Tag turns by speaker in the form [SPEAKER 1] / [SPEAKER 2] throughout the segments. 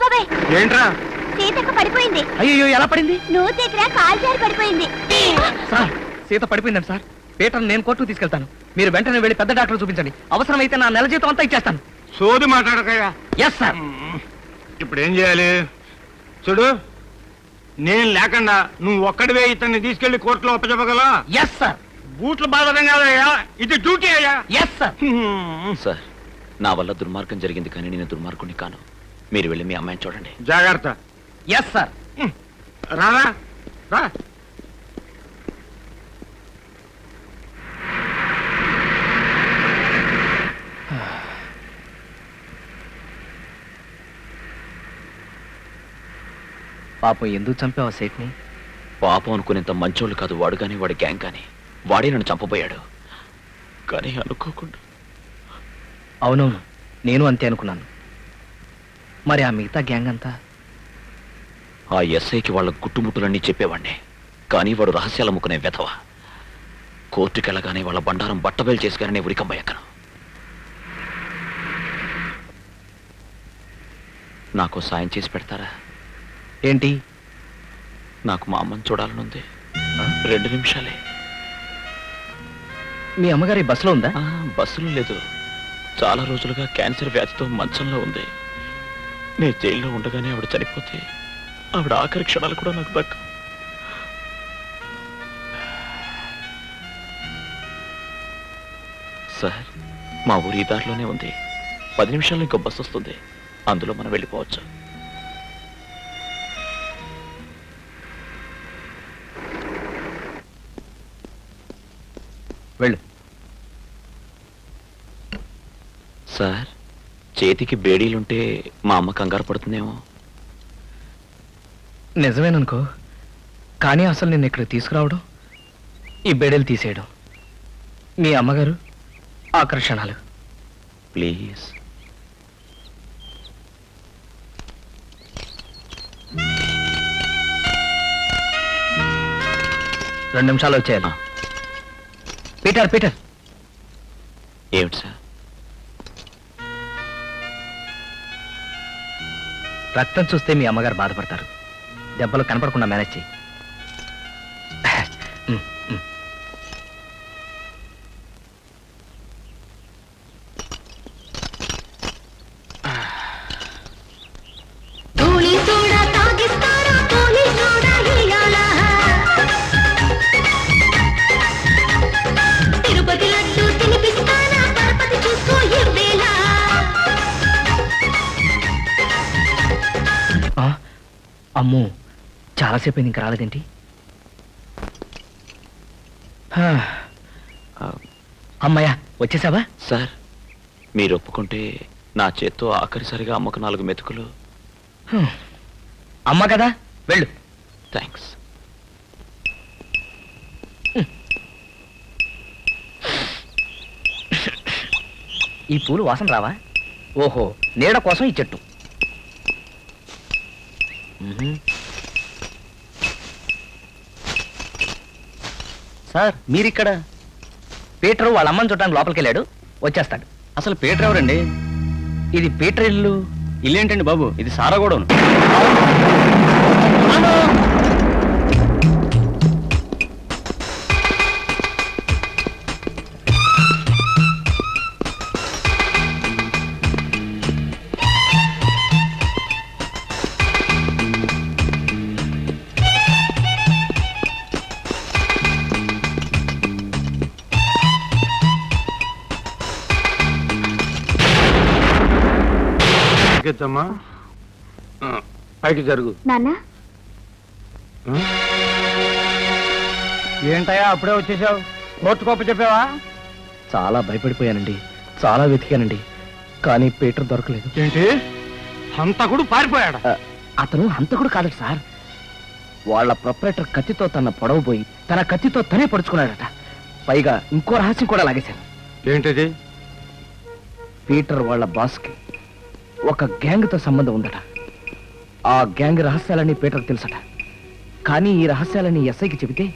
[SPEAKER 1] Constable
[SPEAKER 2] ఏంట్రా?
[SPEAKER 1] సీతక్క పడిపోయింది.
[SPEAKER 3] అయ్యో ఎలా పడింది?
[SPEAKER 1] నువ్వు దగ్గర కాల్ జారి పడిపోయింది.
[SPEAKER 3] సార్ సీత పడిపోయిందండి సార్. పీటర్ నేను కోర్టుకు తీసుకెళ్తాను. మీరు వెంటనే వెళ్ళి పెద్ద డాక్టర్ చూపించండి. అవసరమైతే నా నెల జీతం అంతా ఇచ్చేస్తాను.
[SPEAKER 2] సోది మాట్లాడకయ్యా.
[SPEAKER 3] ఎస్ సార్
[SPEAKER 2] ఇప్పుడు ఏం చేయాలి? చూడు నేను లేకుండా నువ్వు ఒక్కడివే ఇతన్ని తీసుకెళ్ళి కోర్టులో ఒప్పచెప్పగలా
[SPEAKER 3] ఎస్ సార్
[SPEAKER 2] బూట్లు బాధడం కాదయ్యా ఇది డ్యూటీ అయ్యా.
[SPEAKER 3] Yes sir.
[SPEAKER 4] సార్ నా వల్ల దుర్మార్గం జరిగింది కానీ నేను దుర్మార్గుని కాను. మీరు వెళ్ళి మీ అమ్మాయిని చూడండి.
[SPEAKER 2] జాగ్రత్త.
[SPEAKER 3] ఎస్ సార్
[SPEAKER 2] రారా? రా.
[SPEAKER 3] పాపం ఎందుకు చంపావా సేట్ని
[SPEAKER 4] పాపం అనుకునేంత మంచోళ్ళు కాదు వాడు కానీ వాడి గ్యాంగ్ కానీ వాడే నన్ను చంపబోయాడు. కానీ అనుకోకుండా.
[SPEAKER 3] అవునవును నేను అంతే అనుకున్నాను. మరి ఆ మిగతా గ్యాంగ్ అంతా?
[SPEAKER 4] ఆ ఎస్ఐకి వాళ్ళ గుట్టుముట్టులన్నీ చెప్పేవాడిని కానీ వాడు రహస్యాలు అమ్ముకునే వెధవ. కోర్టుకి వెళ్ళగానే వాళ్ళ బండారం బట్టబయలు చేసుకుని ఉరికంబయ్యక్కను. నాకు సాయం చేసి పెడతారా?
[SPEAKER 3] ఏంటి?
[SPEAKER 4] నాకు మా అమ్మని చూడాలనుంది. రెండు నిమిషాలే.
[SPEAKER 3] మీ అమ్మగారి బస్సులో ఉందా?
[SPEAKER 4] ఆ, బస్సులో లేదు. చాలా రోజులుగా క్యాన్సర్ వ్యాధితో మంచంలో ఉంది. నేను జైల్లో ఉండగానే ఆవిడ చనిపోతే ఆవిడ ఆఖరి క్షణాలు కూడా నాకు దక్క. సార్ మా ఊరి ఈ దారిలోనే ఉంది. పది నిమిషాల్లో ఇంకో బస్సు వస్తుంది. అందులో మనం వెళ్ళిపోవచ్చు.
[SPEAKER 3] వెళ్ళు.
[SPEAKER 4] సార్ చేతికి బేడీలుంటే మా అమ్మ కంగారు పడుతుందేమో.
[SPEAKER 3] నిజమేననుకో కానీ అసలు నేను ఇక్కడ తీసుకురావడం ఈ బెడలు తీసేయడం. మీ అమ్మగారు ఆకర్షణలు.
[SPEAKER 4] ప్లీజ్.
[SPEAKER 3] రెండు నిమిషాలు వచ్చేయాలి. Peter Peter.
[SPEAKER 4] ఏమిటి సార్?
[SPEAKER 3] రక్తం చూస్తే మీ అమ్మగారు బాధపడతారు. దెబ్బలు కనపడకుండా మేనేజ్ చేయి. అమ్మో చాలాసేపు అయింది ఇంకా రాలేదేంటి? అమ్మయ్యా వచ్చేసావా?
[SPEAKER 4] సార్ మీరు ఒప్పుకుంటే నా చేత్తో ఆఖరిసరిగా అమ్మకు నాలుగు మెతుకులు.
[SPEAKER 3] అమ్మ కదా వెళ్ళు.
[SPEAKER 4] థ్యాంక్స్.
[SPEAKER 3] ఈ పూలు వాసన రావా? ఓహో నీడ కోసం ఈ చెట్టు. సార్ మీరిక్కడ? పీటర్ వాళ్ళ అమ్మని చూడడానికి లోపలికి వెళ్ళాడు వచ్చేస్తాడు.
[SPEAKER 5] అసలు పీటర్ ఎవరండి?
[SPEAKER 3] ఇది పీటర్ ఇల్లు.
[SPEAKER 5] ఇల్లేంటండి బాబు? ఇది సారా కూడా
[SPEAKER 2] ఆ, పైకి జరుగు.
[SPEAKER 1] నాన్న?
[SPEAKER 2] ఏంటయ్యా అప్పుడే వచ్చేసావు? కోర్టు గొప్ప చెప్పావా?
[SPEAKER 3] చాలా భయపడిపోయానండి. చాలా వెతికానండి. కానీ పీటర్ దొరకలేదు.
[SPEAKER 2] ఏంటి? హంతకుడు పారిపోయాడు?
[SPEAKER 3] అతను హంతకుడు కాదట సార్. వాళ్ళ ప్రొపరేటర్ కత్తితో తన పొడవబోయి తన కత్తితో తనే పొడుచుకున్నాడట. పైగా ఇంకో రహస్యం కూడా లాగేశాను.
[SPEAKER 2] ఏంటిది?
[SPEAKER 3] పీటర్ వాళ్ళ బాస్కి ఒక గ్యాంగ్తో సంబంధం ఉందట. ఆ గ్యాంగ్ రహస్యాలన్నీ పీటర్కి తెలుసట. కానీ ఈ రహస్యాలని ఎస్ఐకి చెబితే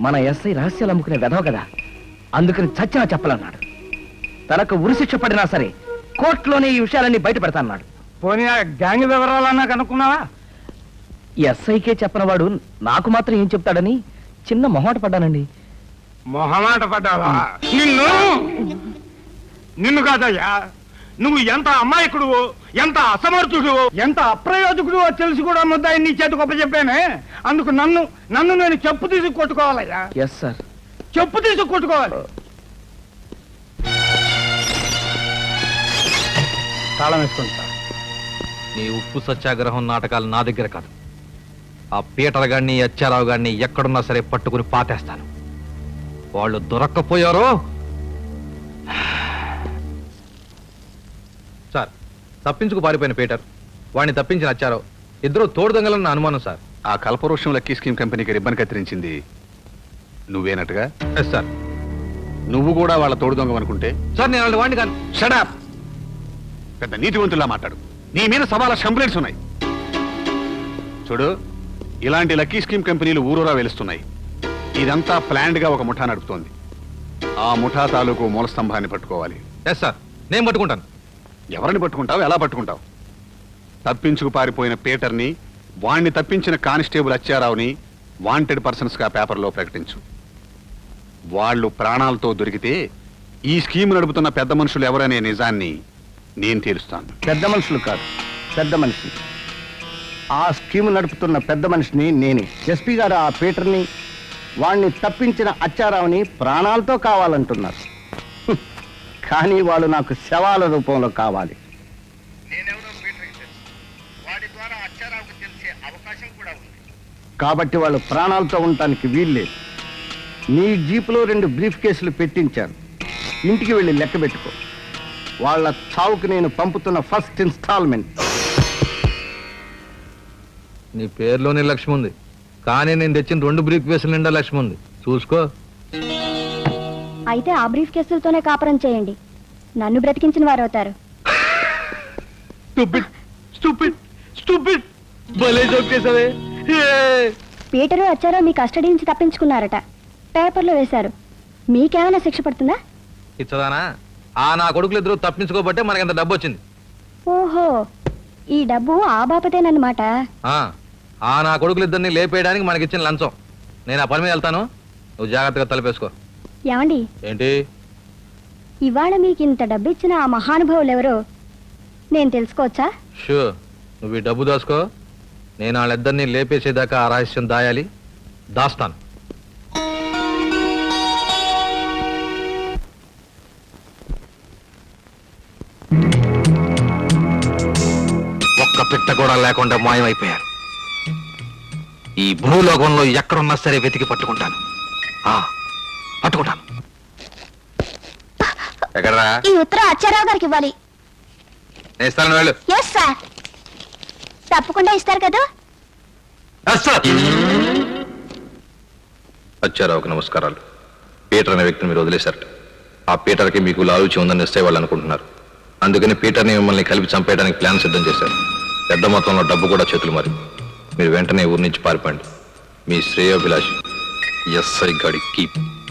[SPEAKER 3] మన ఎస్ఐ రహస్యాలు అమ్ముకునే వెధవ కదా. అందుకని చచ్చినా చెప్పాలన్నాడు. తనకు ఉరిశిక్ష పడినా సరే కోర్టులోనే ఈ విషయాలన్నీ బయట పెడతాన్నాడు
[SPEAKER 2] పోనీ ఆ గ్యాంగ్ వివరాలన్నా కనుక్కున్నావా?
[SPEAKER 3] ఎస్ఐకే చెప్పనవాడు నాకు మాత్రం ఏం చెప్తాడని చిన్న మొహాట పడ్డానండి.
[SPEAKER 2] మొహమాట పడ్డావా? నిన్ను? నిన్ను కాదయ్యా. నువ్వు ఎంత అమాయకుడు ఎంత అసమర్థుడు ఎంత అప్రయోజకుడు తెలిసి కూడా ముద్దాయి నీ చేతి గొప్ప చెప్పానే అందుకు నన్ను నన్ను నేను చెప్పు తీసి కొట్టుకోవాలయ్యా.
[SPEAKER 3] ఎస్ సార్
[SPEAKER 2] చెప్పు తీసి కొట్టుకోవాలి. తాళం వేసుకుంటా
[SPEAKER 6] నీ ఉప్పు సత్యాగ్రహం నాటకాలు నా దగ్గర కాదు. ఆ పీటర్ గారిని అచ్చారావు గారిని ఎక్కడున్నా సరే పట్టుకుని పాతేస్తాను. వాళ్ళు దొరక్కపోయారో తప్పించుకు పారిపోయిన పీటర్. వాడిని తప్పించిన అచ్చారావు ఇద్దరు తోడు దొంగలన్న అనుమానం సార్.
[SPEAKER 7] ఆ కల్పవృక్షం లక్కీ స్కీమ్ కంపెనీకి రిబ్బన్ కత్తిరించింది. నువ్వేనట్టుగా?
[SPEAKER 6] ఎస్ సార్
[SPEAKER 7] నువ్వు కూడా వాళ్ళ తోడు దొంగ అనుకుంటే?
[SPEAKER 6] సార్ నేను వాళ్ళ వాడిని కాను
[SPEAKER 7] షడాప్ పెద్ద నీతివంతుల్లా మాట్లాడు. నీ మీద సవాల కంప్లైంట్స్ ఉన్నాయి. చూడు ఇలాంటి లక్కీ స్కీమ్ కంపెనీలు ఊరూరా వెలుస్తున్నాయి. ఇదంతా ప్లాన్డ్గా ఒక ముఠా నడుపుతోంది. ఆ ముఠా తాలూకు మూల స్తంభాన్ని పట్టుకోవాలి.
[SPEAKER 6] ఎస్ సార్ నేను పట్టుకుంటాను.
[SPEAKER 7] ఎవరిని పట్టుకుంటావు ఎలా పట్టుకుంటావు? తప్పించుకు పారిపోయిన పీటర్ని వాణ్ణి తప్పించిన కానిస్టేబుల్ అచ్చారావుని వాంటెడ్ పర్సన్స్గా పేపర్లో ప్రకటించు. వాళ్ళు ప్రాణాలతో దొరికితే ఈ స్కీమ్ నడుపుతున్న పెద్ద మనుషులు ఎవరనే నిజాన్ని నేను తెలుస్తాను.
[SPEAKER 8] పెద్ద మనుషులు కాదు పెద్ద మనిషి. ఆ స్కీమ్ నడుపుతున్న పెద్ద మనిషిని నేనే. ఎస్పీ గారు ఆ పీటర్ని వాణ్ణి తప్పించిన అచ్చారావుని ప్రాణాలతో కావాలంటున్నారు. కానీ వాళ్ళు నాకు శవాల రూపంలో కావాలి. కాబట్టి వాళ్ళు ప్రాణాలతో ఉండటానికి వీల్లేదు. నీ జీపులో రెండు బ్రీఫ్ కేసులు పెట్టించారు. ఇంటికి వెళ్ళి లెక్క పెట్టుకో. వాళ్ళ చావుకు నేను పంపుతున్న ఫస్ట్ ఇన్స్టాల్మెంట్.
[SPEAKER 6] నీ పేరులోనే లక్ష్మి ఉంది కానీ నేను తెచ్చిన రెండు బ్రీఫ్ కేసుల నిండా లక్ష్మి ఉంది చూసుకో.
[SPEAKER 1] అయితే ఆ బ్రీఫ్ కేసులతోనే కాపురం చేయండి. నన్ను బ్రతికించిన వారు అవుతారు.
[SPEAKER 6] స్టూపిడ్ స్టూపిడ్ స్టూపిడ్ భలే జోక్ చేసావే
[SPEAKER 1] పీటరు వచ్చారో మీ కస్టడీ నుంచి తప్పించుకున్నారట. పేపర్లో వేశారు. మీకేమైనా శిక్ష పడుతుందా?
[SPEAKER 6] ఇచ్చదానా? ఆ నా కొడుకులు ఇద్దరు తప్పించుకోబట్టే మనకి ఎంత డబ్బు వచ్చింది
[SPEAKER 1] ఓహో ఈ డబ్బు ఆ బాపతేనన్నమాట.
[SPEAKER 6] ఆ ఆ నా కొడుకులు ఇద్దరిని లేపేయడానికి మనకి ఇచ్చిన లంచం. నేను ఆ పని మీద వెళ్తాను. నువ్వు జాగ్రత్తగా తలపేసుకో.
[SPEAKER 1] ఏమండి?
[SPEAKER 6] ఏంటి?
[SPEAKER 1] ఇవాళ మీకు ఇంత డబ్బు ఇచ్చిన ఆ మహానుభావులు ఎవరో నేను తెలుసుకోవచ్చా?
[SPEAKER 6] షూ నువ్వు ఈ డబ్బు దాచుకో. నేను వాళ్ళిద్దరిని లేపేసేదాకా ఆ రహస్యం దాయాలి. దాస్తాను. ఒక్క పిట్ట కూడా లేకుండా మాయమైపోయారు ఈ భూలోకంలో ఎక్కడున్నా సరే వెతికి పట్టుకుంటాను. ఆ, పట్టుకుంటాను ఎక్కడరా?
[SPEAKER 1] ఈ ఉత్తరం అచ్చారావు గారికి ఇవ్వాలి.
[SPEAKER 6] నేను ఇస్తాను వెళ్ళు.
[SPEAKER 1] ఎస్ సార్ తప్పకుండా ఇస్తారు కదా?
[SPEAKER 6] అచ్చారావుకి నమస్కారాలు. పీటర్ అనే వ్యక్తిని మీరు వదిలేశారట ఆ పీటర్కి మీకు లాలూచి ఉందని ఇస్తే వాళ్ళు అనుకుంటున్నారు. అందుకని పీటర్ని మిమ్మల్ని కలిపి చంపేయడానికి ప్లాన్ సిద్ధం చేశారు. పెద్ద మొత్తంలో డబ్బు కూడా చేతులు మరి మీరు వెంటనే ఊరి నుంచి పారిపోండి. మీ శ్రేయోభిలాషి ఎస్ఐ గాడి కీప్.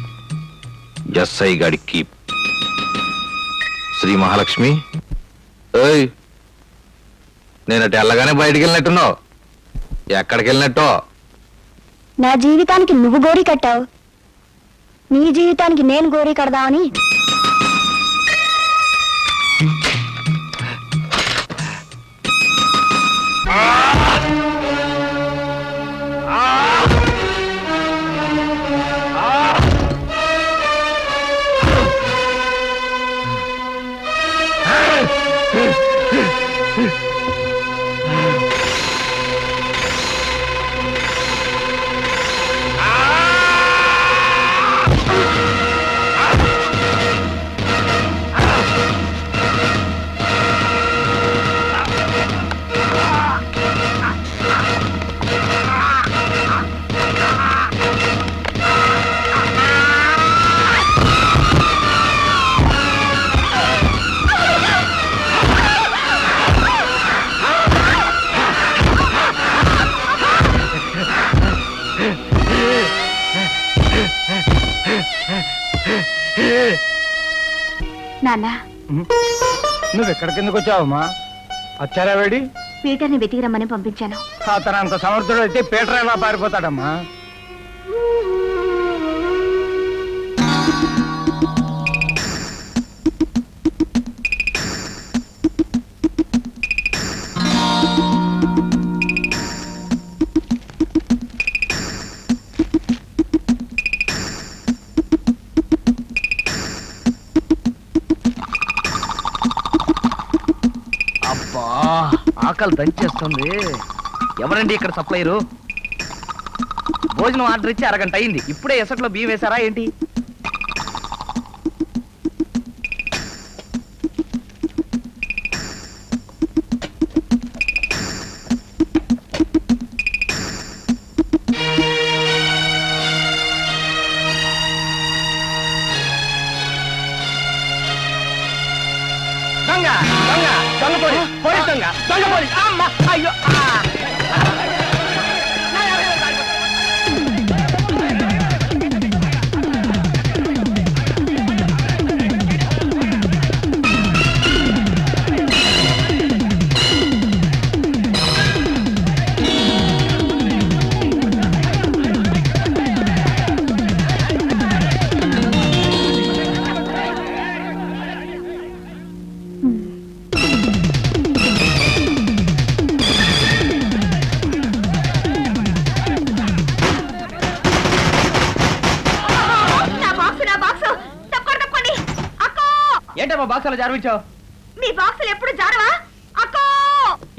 [SPEAKER 6] ఎస్ఐ గాడి కీప్ శ్రీ మహాలక్ష్మి. ఏయ్ నేనటి వెళ్ళగానే బయటికి వెళ్ళినట్టున్నావు. ఎక్కడికి వెళ్ళినట్టో
[SPEAKER 1] నా జీవితానికి నువ్వు గోరీ కట్టావు. నీ జీవితానికి నేను గోరీ కడదామని. నాన్న.
[SPEAKER 2] నువ్వు ఎక్కడి కిందకు వచ్చావమ్మా వచ్చారా వేడి?
[SPEAKER 1] పీటర్ని వెతికి రమ్మని పంపించాను.
[SPEAKER 2] అతను అంత సమర్థుడు అయితే పీటర్ ఎలా పారిపోతాడమ్మా.
[SPEAKER 3] ఆకలి దంచేస్తుంది. ఎవరండి ఇక్కడ సప్లైరు భోజనం ఆర్డర్ ఇచ్చి అరగంట అయింది. ఇప్పుడే ఎసట్లో బియ్యం వేశారా ఏంటి?
[SPEAKER 2] పోలీస్ పోలీస్ దొంగ దొంగ పోలీస్
[SPEAKER 3] ఏంటమ్మా బాక్స్ అలా జారవించావు.
[SPEAKER 1] మీ బాక్సులు ఎప్పుడు జారవా? అక్కో!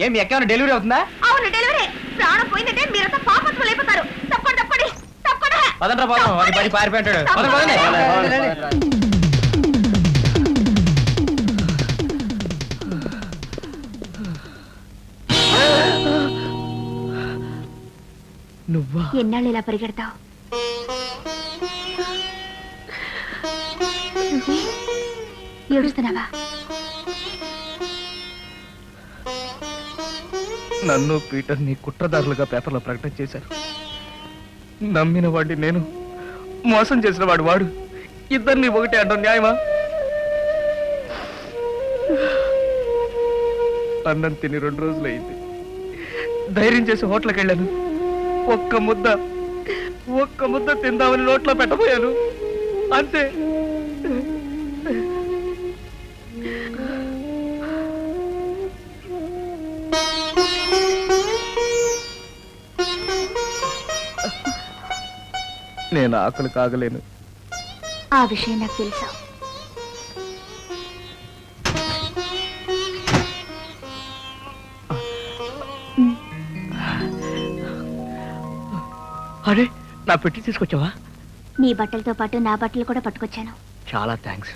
[SPEAKER 3] ఏం మీ ఎక్కడ డెలివరీ అవుతుందా?
[SPEAKER 1] అవును డెలివరీ. ప్రాణం పోయిందంటే మీరంతా పాపత్తులు అయిపోతారు తప్పండి తప్పండి తప్పకుండా.
[SPEAKER 3] పదండ్రా పోదాం అది పడి పారిపోయాడు పదండి, పదండి. నువ్వా?
[SPEAKER 1] ఎన్నాళ్ళు ఇలా పరిగెడతావు? ఏడుస్తున్నావా?
[SPEAKER 3] నన్ను పీటర్ని కుట్రదారులుగా పేపర్లో ప్రకటన చేశారు. నమ్మిన వాడిని నేను మోసం చేసిన వాడు వాడు. ఇద్దరిని ఒకటే అంటాం న్యాయమా? అన్నం తిని రెండు రోజులైంది. ధైర్యం చేసి హోటల్కి వెళ్ళాను. ఒక్క ముద్ద ఒక్క ముద్ద తిందామని నోట్లో పెట్టబోయాను. అంతే. నేను ఆకలి కాగలేను.
[SPEAKER 1] ఆ విషయం నాకు తెలుసు.
[SPEAKER 3] అరే నా పెట్టి తీసుకొచ్చావా?
[SPEAKER 1] నీ బట్టలతో పాటు నా బట్టలు కూడా పట్టుకొచ్చాను.
[SPEAKER 3] చాలా థ్యాంక్స్.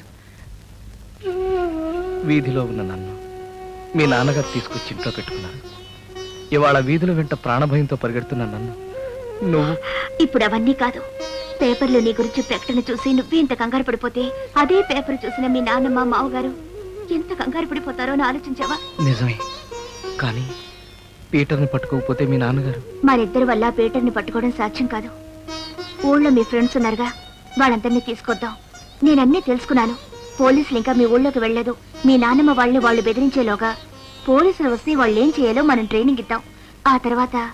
[SPEAKER 3] వీధిలో ఉన్న నన్ను మీ నాన్నగారు తీసుకొచ్చి ఇంట్లో పెట్టుకున్నారు. ఇవాళ వీధుల వెంట ప్రాణభయంతో పరిగెడుతున్న నన్ను నువ్వు?
[SPEAKER 1] ఇప్పుడు అవన్నీ కాదు. పేపర్లో నీ గురించి ప్రకటన చూసి నువ్వే ఇంత కంగారు పడిపోతే అదే పేపర్ చూసిన మీ నాన్నమ్మ మావగారు ఎంత కంగారు పడిపోతారో అని ఆలోచించావా?
[SPEAKER 3] నిజమే. కానీ పీటర్ని పట్టుకోకపోతే మీ నాన్నగారు?
[SPEAKER 1] మరిద్దరి వల్ల పీటర్ని పట్టుకోవడం సాధ్యం కాదు. ఊళ్ళో మీ ఫ్రెండ్స్ ఉన్నారుగా వాళ్ళందరినీ తీసుకొద్దాం. నేనన్నీ తెలుసుకున్నాను. పోలీసులు ఇంకా మీ ఊళ్ళోకి వెళ్ళలేదు. మీ నాన్నమ్మ వాళ్ళని వాళ్ళు బెదిరించేలోగా పోలీసులు వస్తే వాళ్ళు ఏం చేయాలో మనం ట్రైనింగ్ ఇద్దాం. ఆ తర్వాత